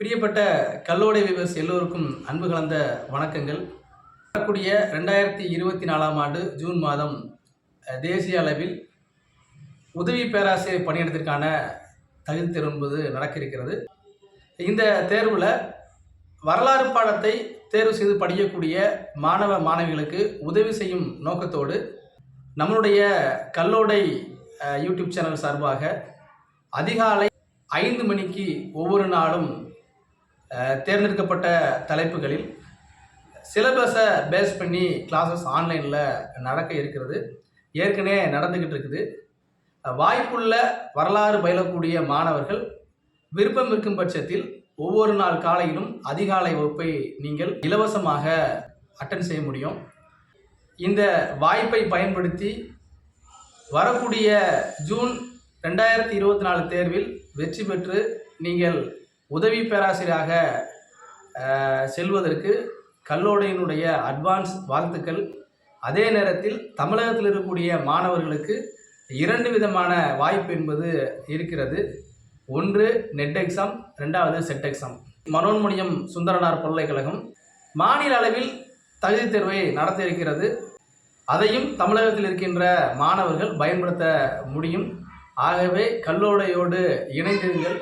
பிரியப்பட்ட கல்லோடை viewers எல்லோருக்கும் அன்பு கலந்த வணக்கங்கள். வரக்கூடிய ரெண்டாயிரத்தி இருபத்தி நாலாம் ஆண்டு ஜூன் மாதம் தேசிய அளவில் உதவி பேராசிரியர் பணியிடத்திற்கான தகுதி தேர்வு என்பது நடக்க இருக்கிறது இந்த தேர்வில் வரலாறு பாடத்தை தேர்வு செய்து படிக்கக்கூடிய மாணவ மாணவிகளுக்கு உதவி செய்யும் நோக்கத்தோடு நம்மளுடைய கல்லோடை யூடியூப் சேனல் சார்பாக அதிகாலை ஐந்து மணிக்கு ஒவ்வொரு நாளும் தேர்ந்தெடுக்கப்பட்ட தலைப்புகளில் சிலபஸை பேஸ் பண்ணி கிளாஸஸ் ஆன்லைனில் நடக்க இருக்கிறது. ஏற்கனவே நடந்துக்கிட்டு இருக்குது. வாய்ப்புள்ள வரலாறு பயிலக்கூடிய மாணவர்கள் விருப்பம் இருக்கும் பட்சத்தில் ஒவ்வொரு நாள் காலையிலும் அதிகாலை வகுப்பை நீங்கள் இலவசமாக அட்டன் செய்ய முடியும். இந்த வாய்ப்பை பயன்படுத்தி வரக்கூடிய ஜூன் ரெண்டாயிரத்தி இருபத்தி நாலு தேர்வில் வெற்றி பெற்று நீங்கள் உதவி பேராசிரியராக செல்வதற்கு கல்லோடையினுடைய அட்வான்ஸ் வாழ்த்துக்கள். அதே நேரத்தில் தமிழகத்தில் இருக்கக்கூடிய மாணவர்களுக்கு இரண்டு விதமான வாய்ப்பு என்பது இருக்கிறது. ஒன்று நெட் எக்ஸாம் ரெண்டாவது செட் எக்ஸாம் மனோன்மணியம் சுந்தரனார் பல்கலைக்கழகம் மாநில அளவில் தகுதி தேர்வை நடத்த இருக்கிறது அதையும் தமிழகத்தில் இருக்கின்ற மாணவர்கள் பயன்படுத்த முடியும். ஆகவே கல்லோடையோடு இணைந்திருங்கள்.